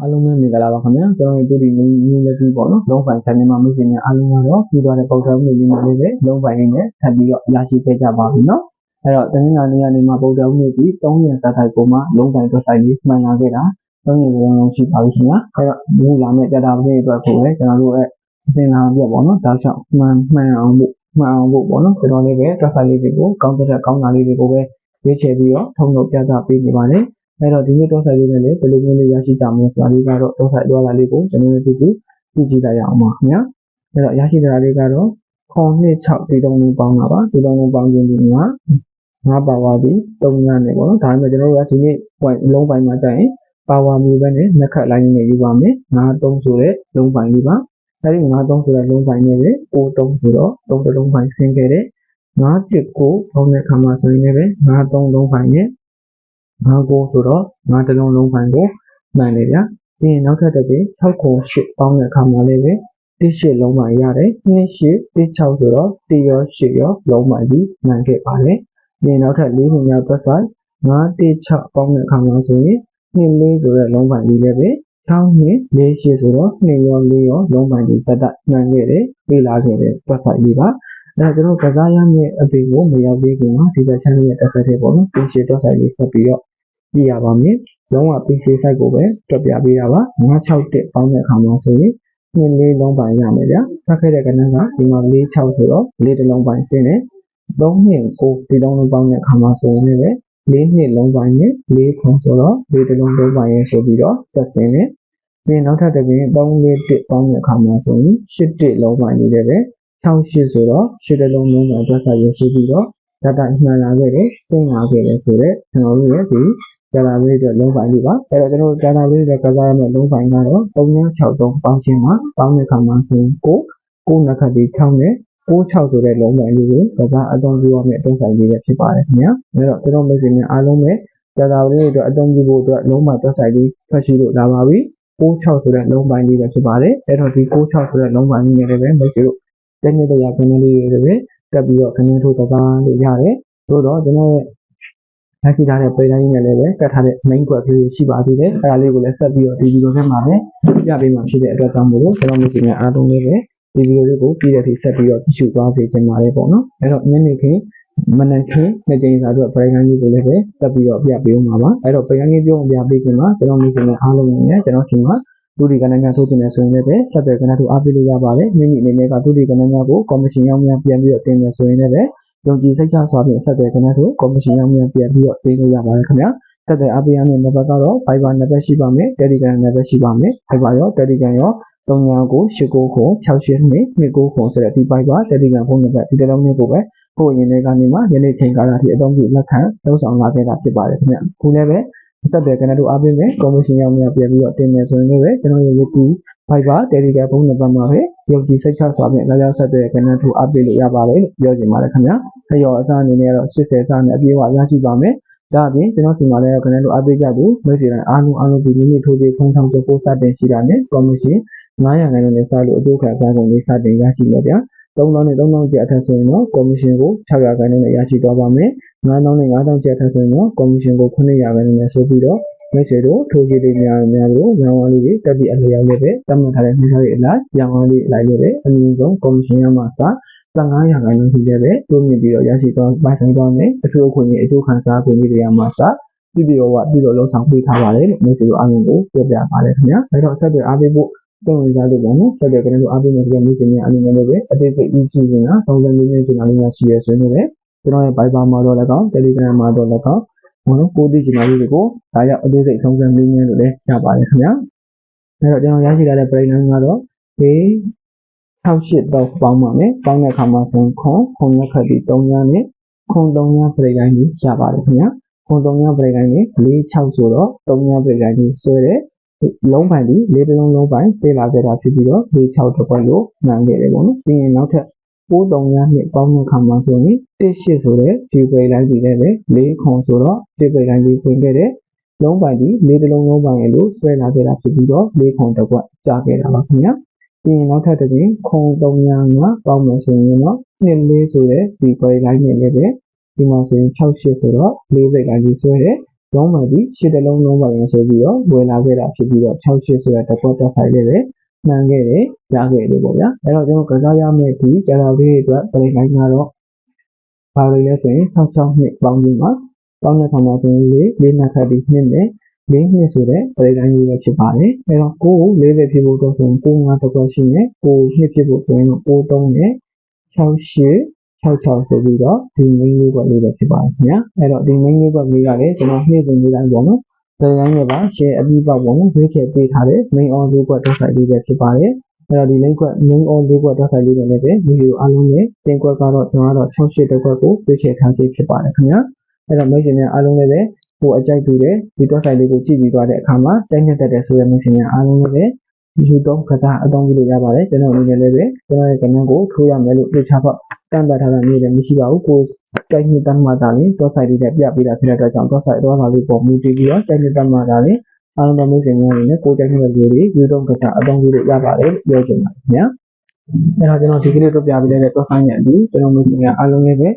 အားလုံးပဲမင်္ဂလာပါခင်ဗျာကျွန်တော်တို့ဒီနည်းနည်းလေးပြီးပေါ့နော်လုံးပိုင် channel မှာမိတ်ဆွေများအားလုံးကတော့ပြီးသွားတဲ့ပုံစံမျိုးလေးမျိုးလေးပဲလုံးပိုင်လေးနဲ့ထပ်ပြီးတော့ရရှိခဲ့ကြပါပြီနော်အဲ့တော့တနင်္လာနေ့ကနေမှပုံစံမျိုးပြီး3ရက်စာထိုက်ပုံမှာလုံးပိုင်အတွက်ဆိုင်လေးမှန်လာခဲ့တာ3ရက်လုံးရှိပါပြီခင်ဗျာအဲ့တော့ဒီလာမယ့်ကြတာပလေးအတွက်ကိုပဲကျွန်တော်တို့ရဲ့အစဉ်လာပြပေါ့နော်ဒါကြောင့်မှန်မှန်အောင်ဖို့မှန်အောင်ဖို့ပေါ့နော်ကျွန်တော်လေးပဲအတွက်ဆိုင်လေးတွေကိုကောင်းတဲ့ကောင်းတာလေးတွေကိုပဲရွေးချယ်ပြီးတော့ထုံလို့ပြသပေးနေပါတယ် အဲ့တော့ဒီနေ့တော့ဆိုင်လေးနဲ့လည်းဘယ်လိုမျိုးလေးရရှိကြမလဲဆိုတာလေးကတော့တော့ဆိုင်သွားလာလေးကိုကျွန်တော်တို့ကြည့်ကြည့်ကြည့်လိုက်ရအောင်ပါခင်ဗျာအဲ့တော့ရရှိတာလေးကတော့ခွန်နှစ်6ဒီတုံးလုံးပေါင်းတာပါဒီတုံးလုံးပေါင်းခြင်းဒီကငါပါဝါဒီ3ညနေပေါ့နော်ဒါပေမဲ့ကျွန်တော်တို့ကဒီနေ့ point လုံးပိုင်းမှာကြာရင်ပါဝါမျိုးပဲနဲ့နှစ်ခတ်လိုင်းနဲ့ယူပါမယ်ငါ3ဆိုတဲ့လုံးပိုင်းလေးပါအဲ့ဒီငါ3ဆိုတဲ့လုံးပိုင်းနဲ့ပဲကို3ဆိုတော့3တလုံးပိုင်းဆင်းခဲ့တဲ့ငါ1ကိုပေါင်းတဲ့ခါမှာဆိုရင်လည်းငါ3လုံးပိုင်းနဲ့ ငါကိုဆိုတော့ငါတစ်လုံးလုံးပိုင်းကိုမှန်တယ်ဗျာပြီးရင်နောက်ထပ်တစ်ပြင်6ကို8ပေါင်းတဲ့အခါမှာလည်းပဲ1 8လုံးပိုင်းရတယ်2 8 1 6ဆိုတော့1ရော8ရောလုံးပိုင်းပြီးမှန်ခဲ့ပါတယ်ပြီးရင်နောက်ထပ်4ခုမြောက်သက်ဆိုင်9 1 6ပေါင်းတဲ့အခါမှာဆိုရင်2 4ဆိုတဲ့လုံးပိုင်းလေးလည်းပဲ6နှစ်4 8ဆိုတော့2ရော4ရောလုံးပိုင်းပြီးသက်သက်မှန်ခဲ့တယ်ပြေးလာခဲ့တဲ့သက်ဆိုင်လေးပါအဲကျွန်တော်ကစားရမယ့်အပေကိုမရောက်သေးခင်မှာဒီဘက် channel ရဲ့တက်ဆက်တဲ့ပေါ့နော်ပြင်ရှင်းတော့ဆိုင်လေးဆက်ပြီးတော့ ကြည့်ရပါမယ်။လုံးဝ PC site ကိုပဲတွက်ပြပေးတာပါ။961ပေါင်းတဲ့အခါမှာဆိုရင်နှစ်လေးလုံးပိုင်းရမယ်ဗျာ။ဖတ်ခဲ့တဲ့ကဏ္ဍကဒီမှာ46ဆိုတော့လေးတစ်လုံးပိုင်းဆင်းတယ်။3နှစ်ကိုဒီလုံးလုံးပေါင်းတဲ့အခါမှာဆိုရင်လည်းလေးနှစ်လုံးပိုင်းနဲ့လေးခွန်ဆိုတော့လေးတစ်လုံးလုံးပိုင်းရဆိုပြီးတော့ဆက်ဆင်းတယ်။ပြီးနောက်ထပ်တစ်ပြင်3လေးတစ်ပေါင်းတဲ့အခါမှာဆိုရင်8တစ်လုံးပိုင်းနေတယ်ပဲ။68ဆိုတော့8တစ်လုံးလုံးပိုင်းသက်ဆိုင်ရရှိပြီးတော့ဓာတ်တိုင်းမှန်လာခဲ့တယ်စိတ်လာခဲ့တယ်ဆိုတော့ကျွန်တော်တို့ရဲ့ဒီ database အတွက်လုံးပိုင်းလေးပါအဲ့တော့ကျွန်တော်တို့ database အတွက်ကစားရမယ့်လုံးပိုင်းကတော့3963ပေါင်းခြင်းမှာပေါင်းတဲ့အခါမှာဆိုရင်9 9နှစ်ခတ်ပြီး6နဲ့96ဆိုတဲ့လုံးပိုင်းလေးကိုကစားအသုံးပြုရမယ့်အသုံးဆိုင်လေးပဲဖြစ်ပါတယ်ခင်ဗျာအဲ့တော့ကျွန်တော် message နဲ့အားလုံးပဲ database အတွက်အသုံးပြုဖို့အတွက်လုံးပိုင်းသက်ဆိုင်လေးဖတ်ရှိလို့လာပါပြီ96ဆိုတဲ့လုံးပိုင်းလေးပဲဖြစ်ပါတယ်အဲ့တော့ဒီ96ဆိုတဲ့လုံးပိုင်းလေးနဲ့လည်းပဲ message တို့တက်နေတဲ့ရာခဏလေးတွေပဲတက်ပြီးတော့ခဏထိုးကစားလို့ရတယ်သို့တော့ကျွန်တော် ရဲ့ရရှိထားတဲ့ play line နဲ့လည်းပဲကတ်ထားတဲ့ main query လေးရှိပါသေးတယ်အဲဒါလေးကိုလည်းဆက်ပြီးတော့ဒီဗီဒီယိုထဲမှာပဲပြပေးမှာဖြစ်တဲ့အတွက်ကြောင့်မို့လို့ကျွန်တော်မျိုးစီနဲ့အားလုံးလေးပဲဒီဗီဒီယိုလေးကိုပြီးတဲ့အထိဆက်ပြီးတော့ကြည့်ရှုသွားစေချင်ပါတယ်ပေါ့နော်အဲတော့ညနေခင်းမနက်ခင်းနှစ်ကြိမ်စာအတွက် play line လေးကိုလည်းပဲဆက်ပြီးတော့ပြပေးဦးမှာပါအဲတော့ play line လေးပြောအောင်ပြပေးခင်မှာကျွန်တော်မျိုးစီနဲ့အားလုံးနဲ့ကျွန်တော်စီမှာဒုတိယကဏ္ဍများထိုးတင်နေဆိုရင်လည်းပဲဆက်သွယ်ကဏ္ဍထိုးအားပေးလို့ရပါတယ်မိမိအနေနဲ့ကဒုတိယကဏ္ဍများကိုကော်မရှင်ရောက်များပြန်ပြီးတော့တင်နေဆိုရင်လည်း ယုံကြည်စိတ်ချစွာဖြင့်ဆက်သွယ်ခဏတို့ကော်မရှင်ရောက်မြန်ပြန်ပြီးတော့ပေးလို့ရပါတယ်ခင်ဗျာဆက်သွယ်အားပေးရမယ့်နံပါတ်ကတော့ Viber နံပါတ်ရှိပါမယ် Telegram နံပါတ်ရှိပါမယ် Viber ရော Telegram ရော399689 68229ဆိုတဲ့ဒီ Viber Telegram ဖုန်းနံပါတ်ဒီတစ်လုံးလေးကိုပဲကိုယ်ရင်တွေကနေမှယနေ့ချိန်ကာလအထိအသုံးပြုလက်ခံလုပ်ဆောင်လာခဲ့တာဖြစ်ပါတယ်ခင်ဗျာခုလည်းပဲ ဆက်သွယ်ခဏတို့အားပေးမယ်ကော်မရှင်ရောက်မြန်ပြန်ပြီးတော့တင်မယ်ဆိုရင်လည်းကျွန်တော်ရဲ့ YouTube Viber Telegram ဖုန်းနံပါတ်မှာပဲယုံကြည်စိတ်ချစွာဖြင့်လာရောက်ဆက်သွယ်ခဏတို့အားပေးလို့ရပါတယ်လို့ပြောချင်ပါတယ်ခင်ဗျာဖျော်အစားအနေနဲ့တော့80စားနဲ့အပြည့်အဝရရှိပါမယ်။ဒါအပြင်ကျွန်တော်ဒီမှာလည်းခဏတို့အပေးကြဖို့မိတ်ဆွေတိုင်းအားလုံးအားလုံးဒီမိနစ်ထိုးပြီးဖုန်းထောင်ချက်ကိုစတင်ရှိတာနဲ့ကော်မရှင်900ခန်းနဲ့စလို့အကျိုးခံစားကုန်လေးစတင်ရရှိမယ်ဗျာ။3000နဲ့3000ကျပ်အထက်ဆိုရင်တော့ကော်မရှင်ကို600ခန်းနဲ့ရရှိသွားပါမယ်။ 9000နဲ့9000ကျပ်အထက်ဆိုရင်တော့ကော်မရှင်ကို900ခန်းနဲ့ဆိုပြီးတော့မိတ်ဆွေတို့ထိုးကြည့်လေးများများလို့ရောင်းဝါးလေးတွေတက်ပြီးအလျောက်လေးပဲတတ်မှတ်ထားတဲ့နှိမ့်ထားတဲ့အလိုက်ရောင်းဝါးလေးအလိုက်လေးပဲအမြင့်ဆုံးကော်မရှင်ရမှာစ15ရာခိုင်နှုန်းရှိတဲ့ပဲတိုးမြင့်ပြီးတော့ရရှိသွားပိုင်ဆိုင်သွားမယ်အထူးအခွင့်အရေးအကျိုးခံစားခွင့်တွေရမှာစပြည်ပြည်ရောပြည်တော်လုံးဆောင်ပေးထားပါတယ်လို့မျိုးစေ့တို့အားလုံးကိုပြောပြပါတယ်ခင်ဗျာအဲတော့ဆက်သွယ်အားပေးဖို့တုံ့ဝင်စားလို့ပေါ့နော်ဆက်သွယ်ကြတဲ့အားပေးနေတဲ့မျိုးစေ့များအနေနဲ့လည်းပဲအသေးစိတ်အစီအစဉ်ကစောင့်စမ်းနေနေကြတာလေးများရှိရဆိုရင်လည်း ကျွန်တော်ရဲ့ Viber မှာတော့လည်းကောင်း Telegram မှာတော့လည်းကောင်းဘာလို့ကိုသိချင်တာလေးတွေကိုဒါရောက်အသေးစိတ်စောင့်စမ်းနေနေလို့လည်းရပါတယ်ခင်ဗျာအဲတော့ကျွန်တော်ရရှိလာတဲ့ plan ကတော့ဒီ68တော့ပေါင်းပါမယ်ပေါင်းတဲ့အခါမှာဆိုရင်ခွန်ခွန်ရက်ခက်ပြီး3ညနဲ့ခွန်3ညပရိကိုင်းကြီးရပါတယ်ခင်ဗျာခွန်3ညပရိကိုင်းကြီး46ဆိုတော့3ညပရိကိုင်းကြီးဆွဲတဲ့လုံးပိုင်ပြီးလေးတလုံးလုံးပိုင်ဆေးလာခဲ့တာဖြစ်ပြီးတော့46တစ်ပတ်လို့မှန်ခဲ့တယ်ပေါ့နော်ပြီးရင်နောက်ထပ် 93ညနှစ်ပေါင်းတဲ့အခါမှာဆိုရင်18ဆိုတဲ့ဒီပရိကိုင်းကြီးလည်းပဲ4ခွန်ဆိုတော့ဒီပရိကိုင်းကြီးပြင်ခဲ့တဲ့လုံးပိုင်ပြီးလေးတလုံးလုံးပိုင်လို့ဆွဲလာခဲ့တာဖြစ်ပြီးတော့4ခွန်တစ်ပတ်ကြာခဲ့တာပါခင်ဗျာပြီးရင်နောက်ထပ်တစ်ပြင်ခုံ300ကပေါင်းမယ်ဆိုရင်တော့နှစ်လေးဆိုတဲ့ဒီ query line နဲ့လည်းပဲဒီမှာဆိုရင်68ဆိုတော့၄ဘိတ် line ကြီးဆွဲတယ်လုံးပိုင်ပြီးရှစ်တလုံးလုံးပိုင်ရဆိုပြီးတော့ဝယ်လာခဲ့တာဖြစ်ပြီးတော့68ဆိုတဲ့တစ်ခွက်တက်ဆိုင်ခဲ့တယ် မှန်ခဲ့တယ်ရခဲ့တယ်ပေါ့ဗျာအဲ့တော့ကျွန်တော်ကစားရမယ့်ဒီကျန်တော်လေးအတွက်ပြင်တိုင်းကတော့ဘာလို့လဲဆိုရင်66နှစ်ပေါင်းပြီးမှပေါင်းတဲ့ခါမှာဆိုရင်လေးလေးနှစ်ခတ်ပြီးနှစ်နဲ့လေးနှစ်ဆိုတဲ့ပြင်တိုင်းလေးပဲဖြစ်ပါတယ်အဲ့တော့ကိုကိုလေးလေးဖြစ်ဖို့အတွက်ဆိုရင်ကိုငါတစ်ခွက်ရှိနေကိုနှစ်ဖြစ်ဖို့ဆိုရင်တော့ကို3နဲ့68 66ဆိုပြီးတော့ဒီ main လေးကွက်လေးပဲဖြစ်ပါတယ်ခင်ဗျာအဲ့တော့ဒီ main လေးကွက်လေးကလည်းကျွန်တော်နေ့စဉ်နေ့တိုင်းပေါ့နော် ဒီတိုင်းနဲ့ပါ share အပြီးပေါ့ပေါ့နော်ရွေးချယ်ပေးထားတဲ့ main on လေးကွက်တက်ဆိုင်လေးပဲဖြစ်ပါတယ်အဲ့တော့ဒီ link ကွက် main on လေးကွက်တက်ဆိုင်လေးတွေလည်းပဲဗီဒီယိုအားလုံးနဲ့တင်ကွက်ကတော့ကျွန်တော်ကတော့68တက်ကွက်ကိုရွေးချယ်ထားခြင်းဖြစ်ပါတယ်ခင်ဗျာအဲ့တော့ main ရှင်တွေအားလုံးလည်းပဲဟိုအကြိုက်တူတဲ့ဒီတက်ဆိုင်လေးကိုကြည့်ပြီးသွားတဲ့အခါမှာတိုက်ညက်တက်တဲ့ဆိုတဲ့ main ရှင်တွေအားလုံးလည်း ပဲ YouTube ကစားအသုံးပြုလို့ရပါတယ်ကျွန်တော်အနေနဲ့လည်းပဲကျွန်တော်ရဲ့ channel ကိုထိုးရမယ်လို့သိချပါတန်တထားတာမျိုးလည်းမရှိပါဘူးကိုတိုက်ညစ်တမ်းမှတာရင်တော့ site လေးနဲ့ပြပေးတာဖြစ်တဲ့အတွက်ကြောင့်တော့ site တော့လာလေးပေါ်မူတည်ပြီးတော့တိုက်ညစ်တမ်းမှတာရင်အားလုံးသောမျိုးစင်များအနေနဲ့ကိုတိုက်ညစ်တဲ့လူတွေ YouTube ကစားအသုံးပြုလို့ရပါတယ်လို့ပြောချင်ပါတယ်ခင်ဗျာအဲ့တော့ကျွန်တော်ဒီကနေ့တော့ပြပေးလိုက်တဲ့တော့ site နဲ့အတူကျွန်တော်မျိုးစင်များအားလုံးလည်းပဲ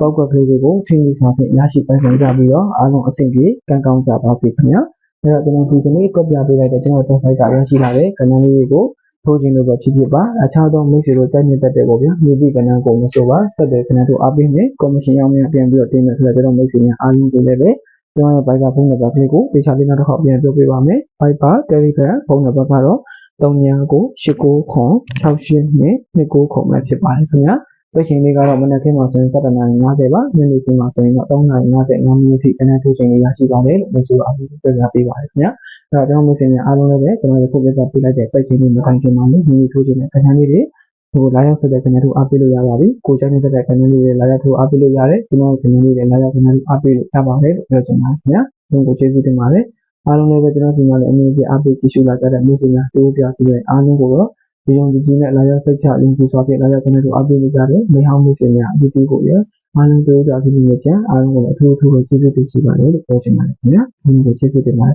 ပောက်ကလေးတွေကိုထိမိစွာဖြင့်ရရှိပိုင်ဆိုင်ကြပြီးတော့အားလုံးအဆင်ပြေကံကောင်းကြပါစေခင်ဗျာ အဲ့တော့ကျွန်တော်ဒီကနေ့တော့ပြပေးလိုက်တဲ့ကျွန်တော်တော့ site ကရရှိလာတဲ့ကဏ္ဍလေးတွေကိုထိုးခြင်းလို့ပဲဖြစ်ဖြစ်ပါအခြားသောမိတ်ဆွေတို့တိုက်နေတတ်တဲ့ပေါ့ဗျာမြေတိကဏ္ဍကိုမဆိုပါတက်တဲ့ကဏ္ဍတို့အားပေးမယ်ကော်မရှင်ရောက်များပြန်ပြီးတော့တင်မယ်ဆိုတော့ကျွန်တော်မိတ်ဆွေများအားလုံးကိုလည်းပဲကျွန်တော်ရဲ့ဘိုက်ကဖုန်းနံပါတ်လေးကိုတေချာလေးနောက်တစ်ခေါက်ပြန်ပြောပြပါမယ် Viber Telegram ဖုန်းနံပါတ်ကတော့39986968နဲ့29ခုမှဖြစ်ပါတယ်ခင်ဗျာ ပြည့်ချိန်လေးကတော့မနက်ခင်းမှာဆိုရင်7:50ပါညနေခင်းမှာဆိုရင်တော့3:55မိနစ်ထိအနေထိုးချိန်လေးရရှိပါတယ်လို့မျိုးဆိုအားလုံးပြပြပေးပါတယ်ခင်ဗျာအဲ့တော့ကျွန်တော်မျိုးစင်များအားလုံးလည်းပဲကျွန်တော်တို့ခုပြပြပေးလိုက်တဲ့ပြည့်ချိန်လေးမတိုင်းခင်မှာလည်းညနေထိုးချိန်နဲ့ခဏလေးတွေဟိုလာရောက်ဆက်တဲ့ခဏထိုးအားပေးလို့ရပါပြီကိုချမ်းနေတဲ့ခဏလေးတွေလာရောက်ထိုးအားပေးလို့ရတယ်ကျွန်တော်ခဏလေးတွေလာရောက်ခဏလေးအားပေးလို့ရပါတယ်လို့ပြောချင်ပါတယ်ခင်ဗျာကျွန်တော်ကျေးဇူးတင်ပါတယ်အားလုံးလည်းပဲကျွန်တော်ဒီမှာလည်းအမြဲတမ်းအားပေးကြည့်ရှုလာကြတဲ့မျိုးစင်များတိုးပြပြီးတဲ့အားလုံးကိုတော့ ဒီယုံကြည်ခြင်းနဲ့လာရောက်စိတ်ချလင်းကျစွာဖြင့်လာရောက်ခဏထိုးအားပေးနေကြတဲ့မိဟောင်းမျိုးစင်များအတူတူကိုရအားလုံးတို့ကြပြီးနေကြအားလုံးကိုအထူးအထူးကိုကျေးဇူးတင်ရှိပါတယ်လို့ပြောချင်ပါတယ်ခင်ဗျာဒီကိုကျေးဇူးတင်ပါတယ်